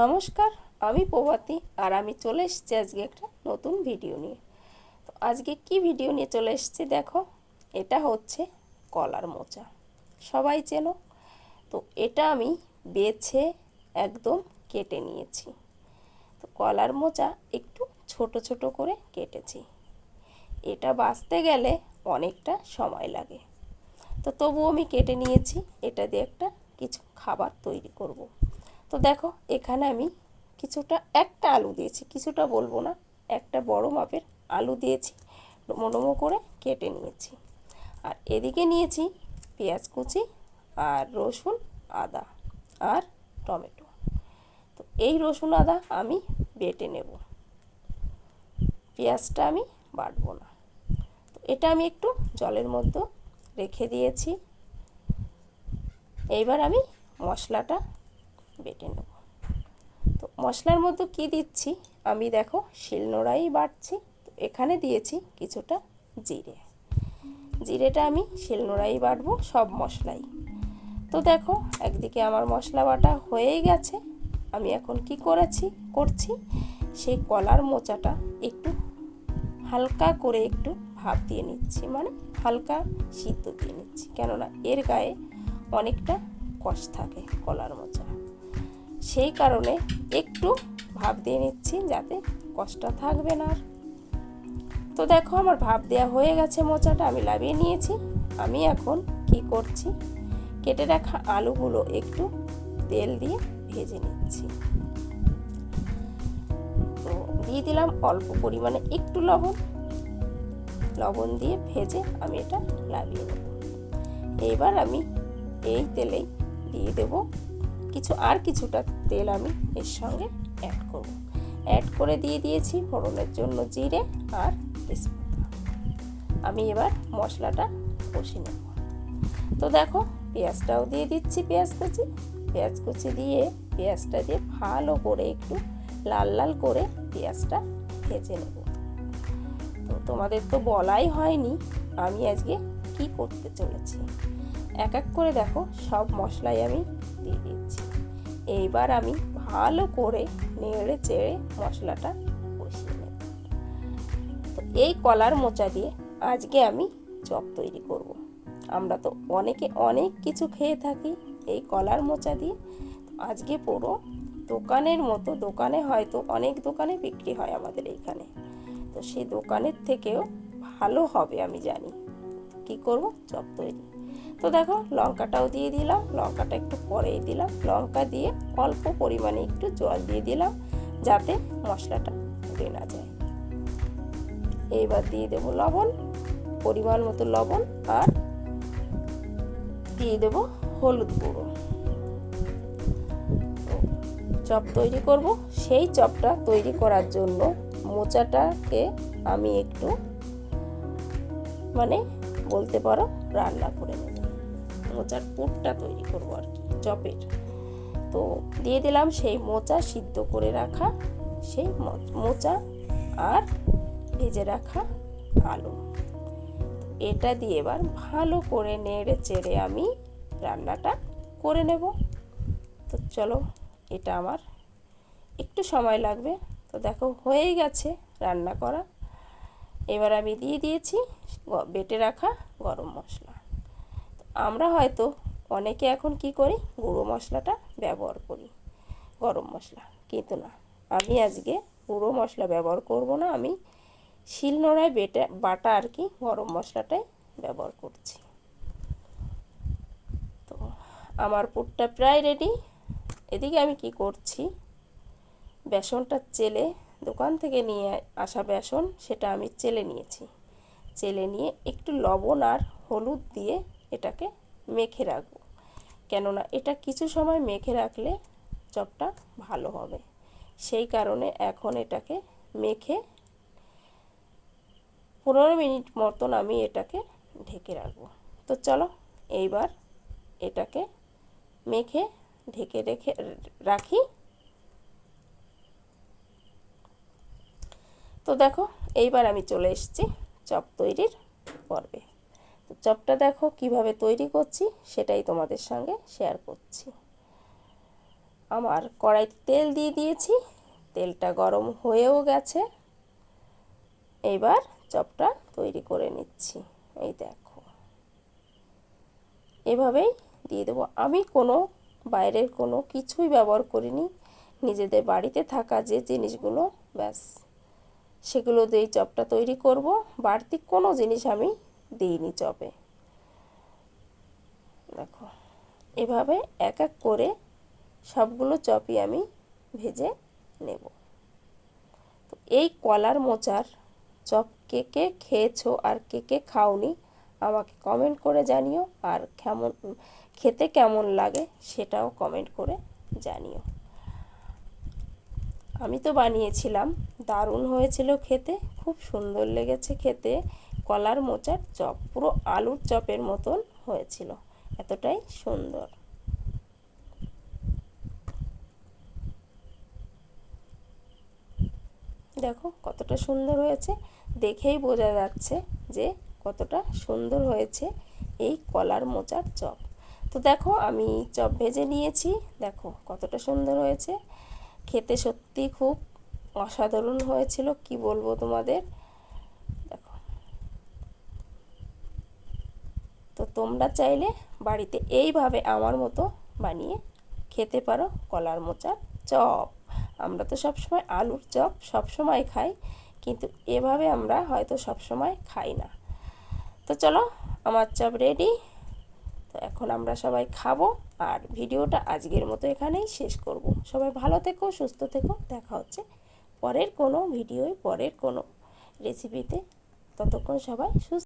নমস্কার, আমি প্রভাতী আর আমি চলে এসেছি আজকে একটা নতুন ভিডিও নিয়ে। তো আজকে কি ভিডিও নিয়ে চলে এসেছি দেখো, এটা হচ্ছে কলার মোচা। সবাই চেনো? তো এটা আমি বেছে একদম কেটে নিয়েছি। তো কলার মোচা একটু ছোট ছোট করে কেটেছি। এটা বাঁচতে গেলে অনেকটা সময় লাগে। তো তবুও আমি কেটে নিয়েছি, এটা দিয়ে একটা কিছু খাবার তৈরি করব। তো দেখো, এখানে আমি কিছুটা, একটা আলু দিয়েছি। কিছুটা বলব না, একটা বড় মাপের আলু দিয়েছি, ডোমো ডোমো করে কেটে নিয়েছি। আর এদিকে নিয়েছি পেঁয়াজ কুচি আর রসুন আদা আর টমেটো। তো এই রসুন আদা আমি বেটে নেব। পেঁয়াজটা আমি বাটবো না। তো এটা আমি একটু জলের মধ্যে রেখে দিয়েছি। এইবার আমি মশলাটা বেটে নেব। তো মশলার মধ্যে কি দিচ্ছি? আমি দেখো, শিলনোড়াই বাটছি। তো এখানে দিয়েছি কিছুটা জিরে। জিরেটা আমি শিলনোড়াই বাটবো সব মশলাই। তো দেখো, একদিকে আমার মশলা বাটা হয়েই গেছে। আমি এখন কি করেছি? করছি সেই কলার মোচাটা একটু হালকা করে একটু ভাপ দিয়ে নিচ্ছি মানে হালকা সিদ্ধ দিয়ে নিচ্ছি। কেননা এর গায়ে অনেকটা কষ থাকে কলার মোচা। সেই কারণে একটু ভাপ দিয়ে নিচ্ছি যাতে কষ্ট থাকবে না আর। তো দেখো আমার ভাপ দেওয়া হয়ে গেছে মোচাটা, আমি লাভিয়ে নিয়েছি। আমি এখন কি করছি? কেটে রাখা আলুগুলো একটু তেল দিয়ে ভেজে নিচ্ছি। তো দিয়ে দিলাম অল্প পরিমাণে একটু লবণ। লবণ দিয়ে ভেজে আমি এটা লাভিয়ে নেব। এইবার আমি এই তেলেই দিয়ে দেব কিছু আর কিছুটা তেল আমি এর সঙ্গে অ্যাড করব। অ্যাড করে দিয়ে দিয়েছি ফোড়নের জন্য জিরে আর তেজপাতা। আমি এবার মশলাটা কষে নেব। তো দেখো, পেঁয়াজটাও দিয়ে দিচ্ছি পেঁয়াজ কুচি। পেঁয়াজ কুচি দিয়ে পেঁয়াজটা দিয়ে ভালো করে একটু লাল লাল করে পেঁয়াজটা ভেজে নেব। তো তোমাদের তো বলাই হয়নি আমি আজকে কি করতে চলেছি। এক এক করে দেখো, সব মশলাই আমি দিয়ে দিচ্ছি। এইবার আমি ভালো করে নেড়ে চেড়ে মশলাটা কষিয়ে নেব। তো এই কলার মোচা দিয়ে আজকে আমি চপ তৈরি করব। আমরা তো অনেকে অনেক কিছু খেয়ে থাকি এই কলার মোচা দিয়ে। আজকে পুরো দোকানের মতো, দোকানে হয়তো অনেক দোকানে বিক্রি হয় আমাদের এইখানে। তো সেই দোকানের থেকেও ভালো হবে আমি জানি। কি করব? চপ তৈরি। তো দেখো লঙ্কাটাও দিয়ে দিলাম, লঙ্কাটা একটু পরেই দিলাম, লঙ্কা দিয়ে অল্প পরিমাণে একটু জল দিয়ে দিলাম যাতে মশলাটা পুড়ে না যায়। এইবার দিয়ে দেবো লবণ, পরিমাণ মতো লবণ আর দিয়ে দেবো হলুদ গুঁড়ো। চপ তৈরি করব, সেই চপটা তৈরি করার জন্য মোচাটাকে আমি একটু মানে বলতে পারো রান্না করে নেব। মোচার পুরটা তৈরি করব আর কি, চপের। তো দিয়ে দিলাম সেই মোচা সিদ্ধ করে রাখা সেই মোচা আর ভেজে রাখা আলু। এটা দিয়ে এবার ভালো করে নেড়ে চেড়ে আমি রান্নাটা করে নেব। তো চলো, এটা আমার একটু সময় লাগবে। তো দেখো, হয়েই গেছে রান্না করা। এবার আমি দিয়ে দিয়েছি বেটে রাখা গরম মশলা। আমরা হয়তো অনেকে এখন কি করি? গুঁড়ো মশলাটা ব্যবহার করি। গরম মশলা। কিন্তু না, আমি আজকে গুঁড়ো মশলা ব্যবহার করব না, আমি শিলনোড়ায় বেটা, বাটা আর কি গরম মশলাটাই ব্যবহার করছি। তো আমার পুরটা প্রায় রেডি এদিকে আমি কি করছি? বেসনটা চেলে দোকান থেকে নিয়ে আসা বেসন, সেটা আমি চেলে নিয়েছি। চেলে নিয়ে একটু লবণ আর হলুদ দিয়ে এটাকে মেখে রাখব। কেননা এটা কিছু সময় মেখে রাখলে চপটা ভালো হবে। সেই কারণে এখন এটাকে মেখে পনেরো মিনিট মতন আমি এটাকে ঢেকে রাখব। তো চলো এইবার এটাকে মেখে, ঢেকে রেখে, রাখি। তো দেখো, এইবার আমি চলে এসেছি চপ তৈরির পর্বে। তো চপটা দেখো, কীভাবে তৈরি করছি, সেটাই তোমাদের সঙ্গে শেয়ার করছি। আমার কড়াইতে তেল দিয়ে দিয়েছি, তেলটা গরম হয়েও গেছে। এইবার চপটা তৈরি করে নিচ্ছি, এই দেখো। এভাবেই দিয়ে দেবো। আমি কোনো, বাইরের কোনো কিছুই ব্যবহার করিনি, নিজেদের বাড়িতে থাকা যে জিনিসগুলো, ব্যাস। সেগুলো দিয়েই চপটা তৈরি করব। বাড়তি কোনো জিনিস আমি দিইনি চপে দেখো, এভাবে এক এক করে সবগুলো চপই আমি ভেজে নেব। তো এই কলার মোচার চপ কে কে খেয়েছো আর কে কে খাওনি আমাকে কমেন্ট করে জানিও, আর কেমন, খেতে কেমন লাগে সেটাও কমেন্ট করে জানিও। আমি তো বানিয়েছিলাম, দারুণ হয়েছিল খেতে, খুব সুন্দর লেগেছে খেতে। কলার মোচার চপ। পুরো আলুর চপের মতন হয়েছিল। এতটাই সুন্দর। দেখো, কতটা সুন্দর হয়েছে। দেখেই বোঝা যাচ্ছে যে কতটা সুন্দর হয়েছে এই কলার মোচার চপ। তো দেখো, আমি চপ ভেজে নিয়েছি। দেখো, কতটা সুন্দর হয়েছে। খেতে সত্যি খুব অসাধারণ হয়েছিল, কি বলব তোমাদের দেখো তো তোমরা চাইলে বাড়িতে এইভাবে আমার মতো বানিয়ে খেতে পারো কলার মোচার চপ। আমরা তো সবসময় আলুর চপ সবসময় খাই, কিন্তু এভাবে আমরা হয়তো সবসময় খাই না। তো চলো, আমার চপ রেডি তো এখন আমরা সবাই খাব, আর ভিডিওটা আজকের মতো এখানেই শেষ করব। সবাই ভালো থেকো, সুস্থ থেকো, দেখা হচ্ছে পরের কোনো ভিডিওয়, পরের কোনো রেসিপিতে ততক্ষণ সবাই সুস্থ